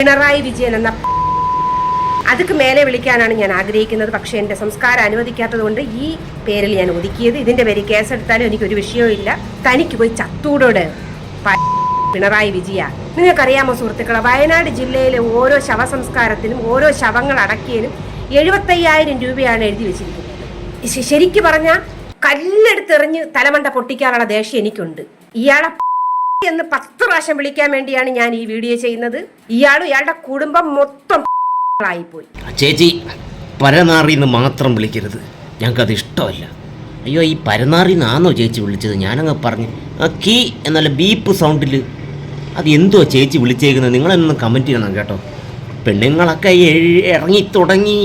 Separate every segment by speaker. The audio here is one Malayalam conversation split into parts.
Speaker 1: പിണറായി വിജയൻ എന്ന അതുക്ക് മേലെ വിളിക്കാനാണ് ഞാൻ ആഗ്രഹിക്കുന്നത്. പക്ഷേ എന്റെ സംസ്കാരം അനുവദിക്കാത്തത് കൊണ്ട് ഈ പേരിൽ ഞാൻ ഒതുക്കിയത്. ഇതിന്റെ പേര് കേസെടുത്താലും എനിക്കൊരു വിഷയവും ഇല്ല. തനിക്ക് പോയി ചത്തൂടോട് പിണറായി വിജയ. നിങ്ങൾക്കറിയാമോ സുഹൃത്തുക്കളെ വയനാട് ജില്ലയിലെ ഓരോ ശവസംസ്കാരത്തിനും ഓരോ ശവങ്ങൾ അടക്കിയതിനും എഴുപത്തയ്യായിരം രൂപയാണ് എഴുതി വെച്ചിരിക്കുന്നത്. ശരിക്ക് പറഞ്ഞാൽ കല്ലെടുത്തെറിഞ്ഞ് തലമണ്ട പൊട്ടിക്കാനുള്ള ദേഷ്യം എനിക്കുണ്ട്. ഇയാളെ എന്ന് പത്ത് പ്രാവശ്യം വിളിക്കാൻ വേണ്ടിയാണ് ഞാൻ ഈ വീഡിയോ ചെയ്യുന്നത്. ഇയാളും ഇയാളുടെ കുടുംബം മൊത്തം ആയിപ്പോയി.
Speaker 2: ചേച്ചി പരനാറിന്ന് മാത്രം വിളിക്കരുത്. ഞങ്ങൾക്കത് ഇഷ്ടമല്ല. അയ്യോ ഈ പരനാറിന്നാണോ ചേച്ചി വിളിച്ചത്? ഞാനങ്ങ് പറഞ്ഞു ആ കീ എന്നല്ല ബീപ്പ് സൗണ്ടിൽ അത് എന്തുവാ ചേച്ചി വിളിച്ചേക്കുന്നത്? നിങ്ങളെന്നൊന്ന് കമന്റ് ചെയ്യണം കേട്ടോ. പെണ്ണുങ്ങളൊക്കെ ഇറങ്ങി തുടങ്ങി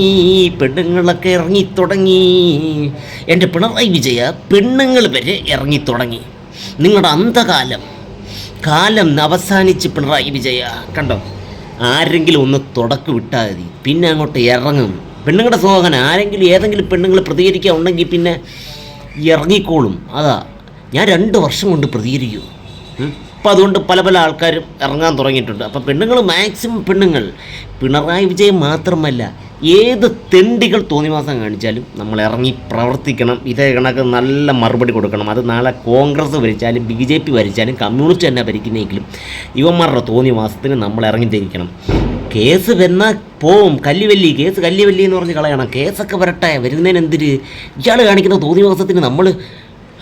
Speaker 2: പെണ്ണുങ്ങളൊക്കെ ഇറങ്ങി തുടങ്ങി എന്റെ പിണറായി വിജയ പെണ്ണുങ്ങൾ വരെ ഇറങ്ങി തുടങ്ങി നിങ്ങളുടെ അന്ധകാലം കാലം അവസാനിച്ച് പിണറായി വിജയ. കണ്ടോ? ആരെങ്കിലും ഒന്ന് തുടക്ക് വിട്ടാൽ മതി. പിന്നെ അങ്ങോട്ട് ഇറങ്ങും. പെണ്ണുങ്ങളുടെ സ്വഭാവം ആരെങ്കിലും ഏതെങ്കിലും പെണ്ണുങ്ങൾ പ്രതികരിക്കാൻ ഉണ്ടെങ്കിൽ പിന്നെ ഇറങ്ങിക്കോളും. അതാ. ഞാൻ രണ്ട് വർഷം കൊണ്ട് പ്രതികരിക്കൂ അപ്പം അതുകൊണ്ട് പല പല ആൾക്കാരും ഇറങ്ങാൻ തുടങ്ങിയിട്ടുണ്ട്. അപ്പം പെണ്ണുങ്ങൾ മാക്സിമം പെണ്ണുങ്ങൾ. പിണറായി വിജയൻ മാത്രമല്ല ഏത് തെണ്ടികൾ തോന്നിവാസം കാണിച്ചാലും നമ്മൾ ഇറങ്ങി പ്രവർത്തിക്കണം. ഇതേ കണക്ക് നല്ല മറുപടി കൊടുക്കണം. അത് നാളെ കോൺഗ്രസ് ഭരിച്ചാലും ബി ജെ പി ഭരിച്ചാലും കമ്മ്യൂണിസ്റ്റ് തന്നെ ഭരിക്കുന്നെങ്കിലും ഇവന്മാരുടെ തോന്നിവാസത്തിന് നമ്മൾ ഇറങ്ങിത്തിരിക്കണം. കേസ് വന്നാൽ പോവും. കല്ലുവല്ലി കേസ് കല്ലുവല്ലി എന്ന് പറഞ്ഞ് കളയണം. കേസൊക്കെ വരട്ടെ. വരുന്നതിന് എന്തിര്? ഇയാൾ കാണിക്കുന്ന തോന്നിവാസത്തിന് നമ്മൾ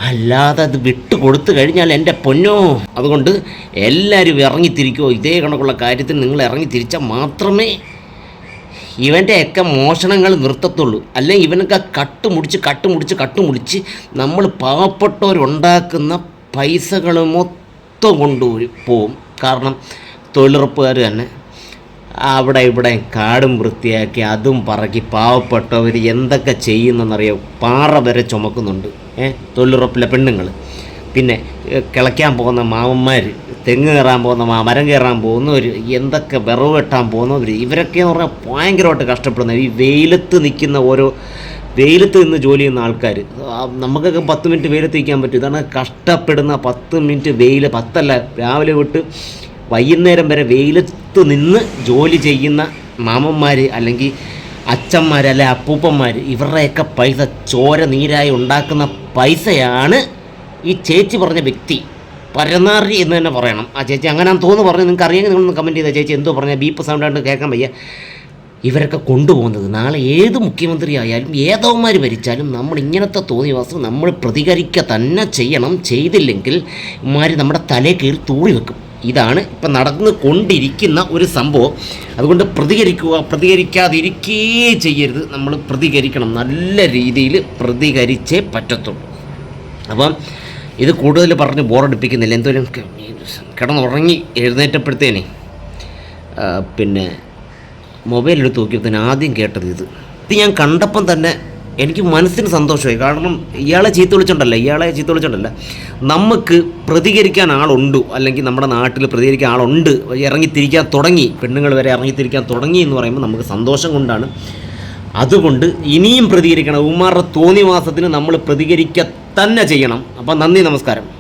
Speaker 2: അല്ലാതെ അത് വിട്ടു കൊടുത്തു കഴിഞ്ഞാൽ എന്റെ പൊന്നോ. അതുകൊണ്ട് എല്ലാവരും ഇറങ്ങിത്തിരിക്കുമോ ഇതേ കണക്കുള്ള കാര്യത്തിന് നിങ്ങൾ ഇറങ്ങി ഇറങ്ങിത്തിരിച്ചാൽ മാത്രമേ ഇവന്റെയൊക്കെ മോഷണങ്ങൾ നിർത്തത്തുള്ളൂ. അല്ലെങ്കിൽ ഇവനൊക്കെ കട്ടുമുടിച്ച് കട്ടുമുടിച്ച് കട്ടുമുടിച്ച് നമ്മൾ പാവപ്പെട്ടവരുണ്ടാക്കുന്ന പൈസകൾ മൊത്തം കൊണ്ടുപോയി പോവും. കാരണം തൊഴിലുറപ്പുകാർ തന്നെ അവിടെ ഇവിടെ കാടും വൃത്തിയാക്കി അതും പറക്കി പാവപ്പെട്ടവർ എന്തൊക്കെ ചെയ്യുന്നെന്നറിയാം. പാറ വരെ ചുമക്കുന്നുണ്ട്. ഏഹ് തൊഴിലുറപ്പിലെ പെണ്ണുങ്ങൾ പിന്നെ കിളയ്ക്കാൻ പോകുന്ന മാമന്മാർ തെങ്ങ് കയറാൻ പോകുന്ന മരം കയറാൻ പോകുന്നവർ എന്തൊക്കെ വിറവ് വെട്ടാൻ പോകുന്നവർ ഇവരൊക്കെ എന്ന് പറഞ്ഞാൽ ഭയങ്കരമായിട്ട് കഷ്ടപ്പെടുന്നവർ ഈ വെയിലത്ത് നിൽക്കുന്ന ഓരോ വെയിലത്ത് നിന്ന് ജോലി ചെയ്യുന്ന ആൾക്കാർ നമുക്കൊക്കെ പത്ത് മിനിറ്റ് വെയിലത്ത് നിൽക്കാൻ പറ്റും. ഇതാണ് കഷ്ടപ്പെടുന്ന പത്ത് മിനിറ്റ് വെയിൽ പത്തല്ല രാവിലെ വിട്ട് വൈകുന്നേരം വരെ വെയിലത്ത് നിന്ന് ജോലി ചെയ്യുന്ന മാമന്മാർ അല്ലെങ്കിൽ അച്ഛന്മാർ അല്ലെ അപ്പൂപ്പന്മാർ ഇവരുടെയൊക്കെ പൈസ ചോര നീരായി ഉണ്ടാക്കുന്ന പൈസയാണ് ഈ ചേച്ചി പറഞ്ഞ വ്യക്തി പരനാറി എന്ന് തന്നെ പറയണം. ആ ചേച്ചി അങ്ങനെ തോന്നുന്നു പറഞ്ഞു നിങ്ങൾക്ക് അറിയാമെങ്കിൽ നിങ്ങളൊന്ന് കമന്റ് ചെയ്താൽ ചേച്ചി എന്തോ പറഞ്ഞാൽ ബീപ്പ് സൗണ്ടായിട്ട് കേൾക്കാൻ വയ്യ. ഇവരൊക്കെ കൊണ്ടുപോകുന്നത് നാളെ ഏത് മുഖ്യമന്ത്രി ആയാലും ഏതോമാർ ഭരിച്ചാലും നമ്മൾ ഇങ്ങനത്തെ തോന്നിയവാസം നമ്മൾ പ്രതികരിക്കുക തന്നെ ചെയ്യണം. ചെയ്തില്ലെങ്കിൽ ഇമാർ നമ്മുടെ തലയിൽ കയറി തൂളി വെക്കും. ഇതാണ് ഇപ്പം നടന്നു കൊണ്ടിരിക്കുന്ന ഒരു സംഭവം. അതുകൊണ്ട് പ്രതികരിക്കുക പ്രതികരിക്കാതിരിക്കേ ചെയ്യരുത്. നമ്മൾ പ്രതികരിക്കണം. നല്ല രീതിയിൽ പ്രതികരിച്ചേ പറ്റത്തുള്ളൂ. അപ്പം ഇത് കൂടുതൽ പറഞ്ഞ് ബോറടിപ്പിക്കുന്നില്ല. എന്തോരം കിടന്നുറങ്ങി എഴുന്നേറ്റപ്പോഴത്തേനെ ആ, പിന്നെ മൊബൈൽ എടുത്ത് നോക്കിയപ്പോൾ ആദ്യം കേട്ടത് ഇത്. ഇത് ഞാൻ കണ്ടപ്പം തന്നെ എനിക്ക് മനസ്സിന് സന്തോഷമായി. കാരണം ഇയാളെ ചീത്ത വിളിച്ചോണ്ടല്ല ഇയാളെ ചീത്ത വിളിച്ചോണ്ടല്ല. നമുക്ക് പ്രതികരിക്കാൻ ആളുണ്ട് അല്ലെങ്കിൽ നമ്മുടെ നാട്ടിൽ പ്രതികരിക്കാൻ ആളുണ്ട് ഇറങ്ങിത്തിരിക്കാൻ തുടങ്ങി പെണ്ണുങ്ങൾ വരെ ഇറങ്ങിത്തിരിക്കാൻ തുടങ്ങി എന്ന് പറയുമ്പോൾ നമുക്ക് സന്തോഷം കൊണ്ടാണ്. അതുകൊണ്ട് ഇനിയും പ്രതികരിക്കണം. ഉമ്മാരുടെ തോന്നിവാസത്തിന് നമ്മൾ പ്രതികരിക്കുക തന്നെ ചെയ്യണം. അപ്പം നന്ദി നമസ്കാരം.